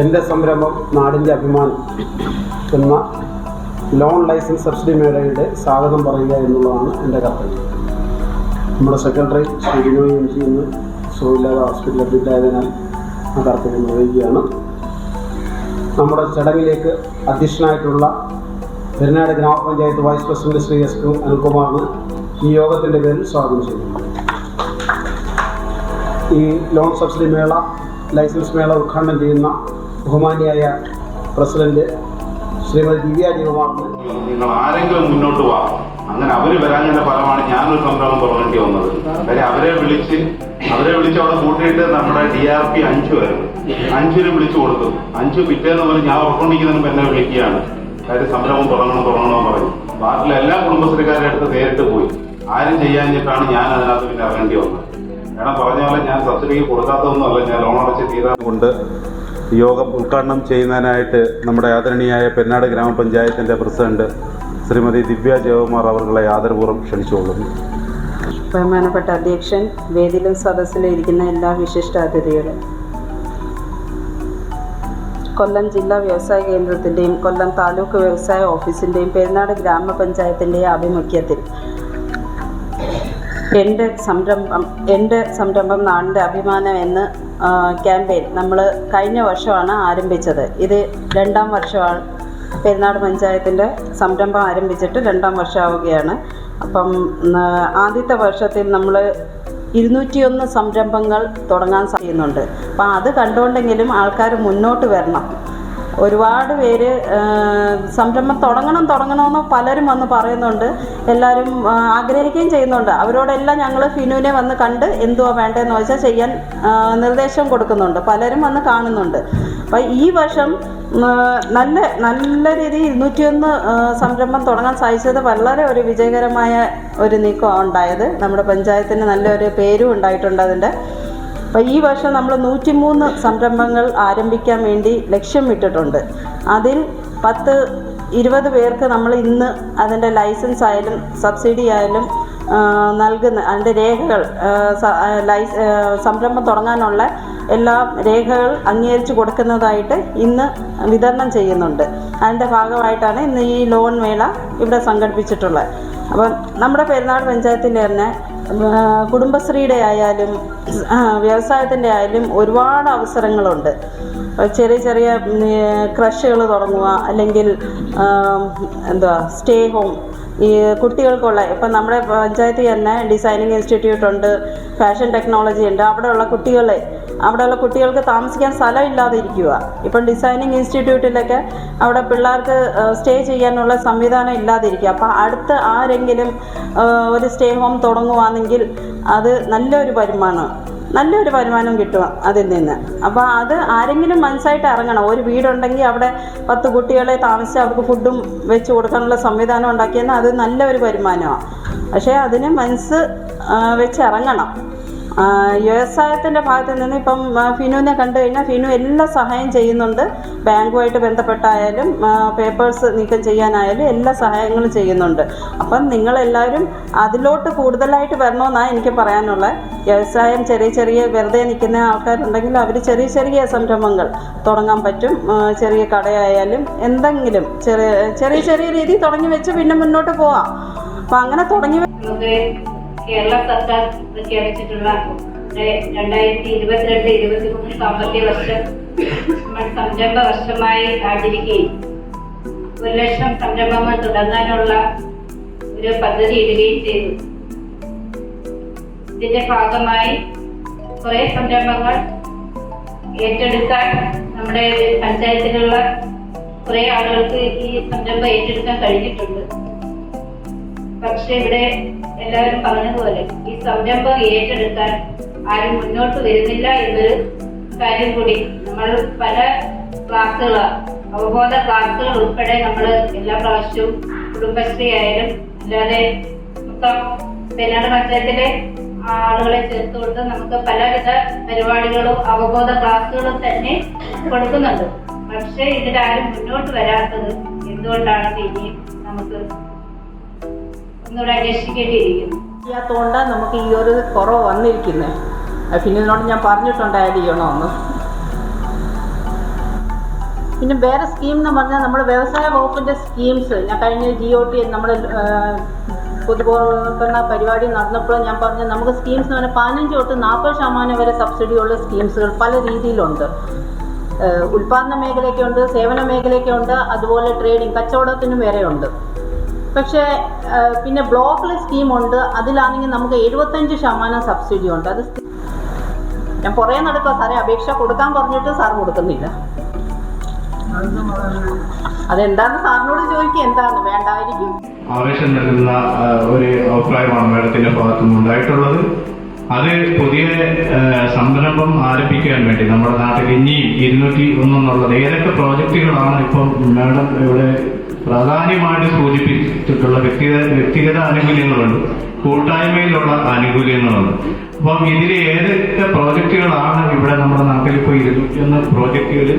എന്റെ സംരംഭം നാടിന്റെ അഭിമാനം എന്ന ലോൺ ലൈസൻസ് സബ്സിഡി മേളയുടെ സ്വാഗതം പറയുക എന്നുള്ളതാണ് എന്റെ കർത്തവ്യം. നമ്മുടെ secretary Shri Binoy M G ഇന്ന് സുഖമില്ലാതെ ഹോസ്പിറ്റലിൽ അഡ്മിറ്റ് ആയതിനാൽ ആ കർത്തവ്യം നിർവഹിക്കുകയാണ്. നമ്മുടെ ചടങ്ങിലേക്ക് അധ്യക്ഷനായിട്ടുള്ള പെരുന്നാട് ഗ്രാമപഞ്ചായത്ത് വൈസ് പ്രസിഡന്റ് ശ്രീ എസ് കു അനിൽകുമാറിന് ഈ യോഗത്തിന്റെ പേരിൽ സ്വാഗതം ചെയ്യുന്നു. ഈ ലോൺ സബ്സിഡി മേള ലൈസൻസ് മേള ഉദ്ഘാടനം ചെയ്യുന്ന ബഹുമാനിയായ പ്രസിഡന്റ് ശ്രീമതി ദിവ്യ ജയകുമാറിന് നിങ്ങൾ ആരെങ്കിലും മുന്നോട്ട് വാ. അങ്ങനെ അവർ വരാഞ്ഞതിന്റെ ഫലമാണ് ഞാനൊരു സംരംഭം തുടങ്ങേണ്ടി വന്നത്. കാര്യം അവരെ വിളിച്ച് അവരെ വിളിച്ച് അവിടെ കൂട്ടിയിട്ട് നമ്മുടെ ഡി ആർ പി അഞ്ചു വരും. അഞ്ചിന് വിളിച്ചു കൊടുത്തു. അഞ്ചു പിറ്റേന്ന് പറഞ്ഞ് ഞാൻ ഉറക്കൊണ്ടിരിക്കുന്നതിന് എന്നെ വിളിക്കുകയാണ്. കാര്യം സംരംഭം തുടങ്ങണം തുടങ്ങണമെന്ന് പറഞ്ഞു. ബാക്കിയുള്ള എല്ലാ കുടുംബശ്രീക്കാരുടെ അടുത്ത് നേരിട്ട് പോയി. ആരും ചെയ്യാഞ്ഞിട്ടാണ് ഞാൻ അതിനകത്ത് പിന്നെ ഇറങ്ങേണ്ടി വന്നത്. കാരണം പറഞ്ഞ പോലെ ഞാൻ സബ്സിഡിക്ക് കൊടുക്കാത്തതൊന്നുമല്ല ഞാൻ ലോൺ അടച്ച് തീരാ കൊണ്ട് യോഗം ഉദ്ഘാടനം ചെയ്യുന്നതിനായിട്ട് നമ്മുടെ ആദരണീയായ പെരുന്നാട് ഗ്രാമപഞ്ചായത്തിന്റെ പ്രസിഡന്റ് ശ്രീമതി ദിവ്യ ജയകുമാർ അവർകളെ ആദരപൂർവം ക്ഷണിച്ചുകൊള്ളുന്നു. ബഹുമാനപ്പെട്ട അധ്യക്ഷൻ വേദിയിലും സദസ്സിലും ഇരിക്കുന്ന എല്ലാ വിശിഷ്ടാതിഥികളും കൊല്ലം ജില്ലാ വ്യവസായ കേന്ദ്രത്തിന്റെയും കൊല്ലം താലൂക്ക് വ്യവസായ ഓഫീസിന്റെയും പെരുന്നാട് ഗ്രാമപഞ്ചായത്തിന്റെയും ആഭിമുഖ്യത്തിൽ എന്റെ സംരംഭം എന്റെ സംരംഭം നാടിന്റെ അഭിമാനം എന്ന് ക്യാമ്പയിൻ നമ്മൾ കഴിഞ്ഞ വർഷമാണ് ആരംഭിച്ചത്. ഇത് രണ്ടാം വർഷമാണ് പെരുന്നാട് പഞ്ചായത്തിന്റെ സംരംഭം ആരംഭിച്ചിട്ട് രണ്ടാം വർഷമാവുകയാണ്. അപ്പം ആദ്യത്തെ വർഷത്തിൽ നമ്മൾ ഇരുന്നൂറ്റിയൊന്ന് സംരംഭങ്ങൾ തുടങ്ങാൻ സാധിക്കുന്നുണ്ട്. അപ്പം അത് കണ്ടുകൊണ്ടെങ്കിലും ആൾക്കാർ മുന്നോട്ട് വരണം. ഒരുപാട് പേര് സംരംഭം തുടങ്ങണം തുടങ്ങണമെന്ന് പലരും വന്ന് പറയുന്നുണ്ട്. എല്ലാവരും ആഗ്രഹിക്കുകയും ചെയ്യുന്നുണ്ട്. അവരോടെല്ലാം ഞങ്ങൾ ഫിനുവിനെ വന്ന് കണ്ട് എന്തുവാ വേണ്ടതെന്ന് വെച്ചാൽ ചെയ്യാൻ നിർദ്ദേശം കൊടുക്കുന്നുണ്ട്. പലരും വന്ന് കാണുന്നുണ്ട്. അപ്പം ഈ വർഷം നല്ല നല്ല രീതിയിൽ ഇരുന്നൂറ്റിയൊന്ന് സംരംഭം തുടങ്ങാൻ സാധിച്ചത് വളരെ ഒരു വിജയകരമായ ഒരു നീക്കം ഉണ്ടായത്. നമ്മുടെ പഞ്ചായത്തിന് നല്ലൊരു പേരും ഉണ്ടായിട്ടുണ്ട് അതിന്റെ. അപ്പോൾ ഈ വർഷം നമ്മൾ നൂറ്റിമൂന്ന് സംരംഭങ്ങൾ ആരംഭിക്കാൻ വേണ്ടി ലക്ഷ്യം ലക്ഷ്യമിട്ടിട്ടുണ്ട്. അതിൽ പത്ത് ഇരുപത് പേർക്ക് നമ്മൾ ഇന്ന് അതിന്റെ ലൈസൻസ് ആയാലും സബ്സിഡി ആയാലും നൽകുന്ന അതിന്റെ രേഖകൾ ലൈസ് സംരംഭം തുടങ്ങാനുള്ള എല്ലാ രേഖകൾ അംഗീകരിച്ച് കൊടുക്കുന്നതായിട്ട് ഇന്ന് വിതരണം ചെയ്യുന്നുണ്ട്. അതിന്റെ ഭാഗമായിട്ടാണ് ഇന്ന് ഈ ലോൺ മേള ഇവിടെ സംഘടിപ്പിച്ചിട്ടുള്ളത്. അപ്പം നമ്മുടെ പെരുന്നാട് പഞ്ചായത്തിൽ തന്നെ കുടുംബശ്രീയുടെ ആയാലും വ്യവസായത്തിന്റെ ആയാലും ഒരുപാട് അവസരങ്ങളുണ്ട്. ചെറിയ ചെറിയ ക്രഷുകൾ തുടങ്ങുക അല്ലെങ്കിൽ എന്തുവാ സ്റ്റേ ഹോം ഈ കുട്ടികൾക്കുള്ള ഇപ്പം നമ്മുടെ പഞ്ചായത്തിൽ തന്നെ ഡിസൈനിങ് ഇൻസ്റ്റിറ്റ്യൂട്ട് ഉണ്ട് ഫാഷൻ ടെക്നോളജി ഉണ്ട് അവിടെയുള്ള കുട്ടികളെ അവിടെയുള്ള കുട്ടികൾക്ക് താമസിക്കാൻ സ്ഥലം ഇല്ലാതെ ഇരിക്കുക ഇപ്പം ഡിസൈനിങ് ഇൻസ്റ്റിറ്റ്യൂട്ടിലൊക്കെ അവിടെ പിള്ളേർക്ക് സ്റ്റേ ചെയ്യാനുള്ള സംവിധാനം ഇല്ലാതിരിക്കുക. അപ്പോൾ അടുത്ത് ആരെങ്കിലും ഒരു സ്റ്റേ ഹോം തുടങ്ങുവാണെങ്കിൽ അത് നല്ലൊരു വരുമാനം നല്ലൊരു വരുമാനം കിട്ടും അതിൽ നിന്ന്. അപ്പോൾ അത് ആരെങ്കിലും മനസ്സായിട്ട് ഇറങ്ങണം. ഒരു വീടുണ്ടെങ്കിൽ അവിടെ പത്ത് കുട്ടികളെ താമസിച്ച് അവർക്ക് ഫുഡും വെച്ച് കൊടുക്കാനുള്ള സംവിധാനം ഉണ്ടാക്കിയെന്നാൽ അത് നല്ലൊരു വരുമാനമാണ്. പക്ഷേ അതിന് മനസ്സ് വെച്ച് ഇറങ്ങണം. വ്യവസായത്തിന്റെ ഭാഗത്ത് നിന്ന് ഇപ്പം ഫിനുവിനെ കണ്ടു കഴിഞ്ഞാൽ ഫിനു എല്ലാ സഹായം ചെയ്യുന്നുണ്ട്. ബാങ്കുമായിട്ട് ബന്ധപ്പെട്ടായാലും പേപ്പേഴ്സ് നീക്കം ചെയ്യാനായാലും എല്ലാ സഹായങ്ങളും ചെയ്യുന്നുണ്ട്. അപ്പം നിങ്ങളെല്ലാവരും അതിലോട്ട് കൂടുതലായിട്ട് വരണമെന്നാണ് എനിക്ക് പറയാനുള്ളത്. വ്യവസായം ചെറിയ ചെറിയ വെറുതെ നിൽക്കുന്ന ആൾക്കാരുണ്ടെങ്കിൽ അവർ ചെറിയ ചെറിയ സംരംഭങ്ങൾ തുടങ്ങാൻ പറ്റും. ചെറിയ കടയായാലും എന്തെങ്കിലും ചെറിയ ചെറിയ ചെറിയ രീതിയിൽ തുടങ്ങി വെച്ച് പിന്നെ മുന്നോട്ട് പോവാം. അപ്പം അങ്ങനെ തുടങ്ങി കേരള സർക്കാർ പ്രഖ്യാപിച്ചിട്ടുള്ള രണ്ടായിരത്തി ഇരുപത്തിരണ്ട് ഇരുപത്തിമൂന്ന് സാമ്പത്തിക വർഷം സംരംഭ വർഷമായി ആചരിക്കുകയും ഒരു ലക്ഷം സംരംഭങ്ങൾ തുടങ്ങാനുള്ള ഒരു പദ്ധതി ഇടുകയും ചെയ്തു. ഇതിന്റെ ഭാഗമായി കുറെ സംരംഭങ്ങൾ ഏറ്റെടുക്കാൻ നമ്മുടെ പഞ്ചായത്തിലുള്ള കുറെ ആളുകൾക്ക് ഈ സംരംഭം ഏറ്റെടുക്കാൻ കഴിഞ്ഞിട്ടുണ്ട്. പക്ഷെ ഇവിടെ എല്ലാവരും പറഞ്ഞതുപോലെ ഈ സംരംഭം ഏറ്റെടുക്കാൻ ആരും മുന്നോട്ട് വരുന്നില്ല എന്നൊരു കാര്യം കൂടി നമ്മൾ പല ക്ലാസ്സുകൾ അവബോധ ക്ലാസ്സുകൾ ഉൾപ്പെടെ നമ്മൾ എല്ലാ പ്രാവശ്യവും കുടുംബശ്രീ ആയാലും അല്ലാതെ മൊത്തം പെരുന്നാട് പഞ്ചായത്തിലെ ആളുകളെ ചേർത്തുകൊണ്ട് നമുക്ക് പലവിധ പരിപാടികളും അവബോധ ക്ലാസ്സുകളും തന്നെ കൊടുക്കുന്നുണ്ട്. പക്ഷെ ഇതിലാരും മുന്നോട്ട് വരാത്തത് എന്തുകൊണ്ടാണെന്ന് ഇനിയും നമുക്ക് ഒന്നുകൂടെ അന്വേഷിക്കേണ്ടിയിരിക്കുന്നു. ചെയ്യാത്തതുകൊണ്ടാണ് നമുക്ക് ഈ ഒരു കുറവ് വന്നിരിക്കുന്നത് ഫിനിനോട് ഞാൻ പറഞ്ഞിട്ടുണ്ട് ആഡ് ചെയ്യണമെന്ന് പിന്നെ വേറെ സ്കീം എന്ന് പറഞ്ഞാൽ നമ്മുടെ വ്യവസായ വകുപ്പിന്റെ സ്കീംസ് ഞാൻ കഴിഞ്ഞ ജി ഒ ടി നമ്മുടെ പൊതുബോധവൽക്കരണ പരിപാടി നടന്നപ്പോൾ ഞാൻ പറഞ്ഞു നമുക്ക് സ്കീംസ് എന്ന് പറഞ്ഞാൽ പതിനഞ്ച് തൊട്ട് നാൽപ്പത് ശതമാനം വരെ സബ്സിഡിയുള്ള സ്കീംസുകൾ പല രീതിയിലുണ്ട്. ഉൽപ്പാദന മേഖലയ്ക്ക് ഉണ്ട് സേവന മേഖലയ്ക്കുണ്ട് അതുപോലെ ട്രേഡിംഗ് കച്ചവടത്തിനും വരെ ഉണ്ട് പക്ഷേ പിന്നെ സ്കീം സ്കീമുണ്ട്. അതിലാണെങ്കിൽ നമുക്ക് എഴുപത്തഞ്ച് ശതമാനം സബ്സിഡി ഉണ്ട്. അത് ഞാൻ കുറേ നടക്കുക സാറേ. അപേക്ഷ കൊടുക്കാൻ പറഞ്ഞിട്ട് സാർ കൊടുക്കുന്നില്ല. അതെന്താന്ന് സാറിനോട് ചോദിക്കുക എന്താണ്? വേണ്ടായിരിക്കും. ആവേശം നൽകുന്ന ഒരു അഭിപ്രായമാണ് മേഡത്തിന്റെ ഭാഗത്തുനിന്ന് ഉണ്ടായിട്ടുള്ളത് അത് പുതിയ സംരംഭം ആരംഭിക്കാൻ വേണ്ടി നമ്മുടെ നാട്ടിൽ ഇനിയും ഇരുന്നൂറ്റി ഒന്നെന്നുള്ളത് ഏതൊക്കെ പ്രോജക്റ്റുകളാണ് ഇപ്പം മാഡം ഇവിടെ പ്രാധാന്യമായിട്ട് സൂചിപ്പിച്ചിട്ടുള്ള വ്യക്തിഗത വ്യക്തിഗത ആനുകൂല്യങ്ങളുണ്ട് കൂട്ടായ്മയിലുള്ള ആനുകൂല്യങ്ങളുണ്ട്. അപ്പം ഇതിൽ ഏതൊക്കെ പ്രോജക്റ്റുകളാണ് ഇവിടെ നമ്മുടെ നാട്ടിൽ ഇപ്പോൾ ഇരുന്നൂറ്റി ഒന്ന് പ്രോജക്റ്റുകളിൽ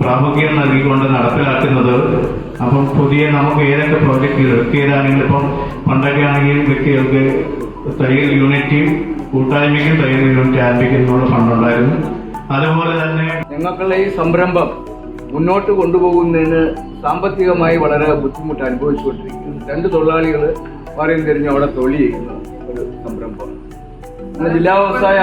പ്രാമുഖ്യം നൽകിക്കൊണ്ട് നടപ്പിലാക്കുന്നത്? അപ്പം പുതിയ നമുക്ക് ഏതൊക്കെ പ്രോജക്റ്റുകൾ വ്യക്തിഗതാണെങ്കിൽ ഇപ്പം പണ്ടൊക്കെ ആണെങ്കിൽ വ്യക്തികൾക്ക് തയ്യൽ യൂണിറ്റിയും കൂട്ടായ്മയ്ക്കും തയ്യൽ യൂണിറ്റ് ആരംഭിക്കുന്നതിനുള്ള ഫണ്ടുണ്ടായിരുന്നു അതുപോലെ തന്നെ ഞങ്ങൾക്കുള്ള ഈ സംരംഭം മുന്നോട്ട് കൊണ്ടുപോകുന്നതിന് സാമ്പത്തികമായി വളരെ ബുദ്ധിമുട്ട് അനുഭവിച്ചുകൊണ്ടിരിക്കുന്നു. രണ്ട് തൊഴിലാളികൾ പറയും തിരിഞ്ഞ് അവിടെ തൊഴിൽ ചെയ്യുന്ന ഒരു സംരംഭമാണ്. ജില്ലാ വ്യവസായ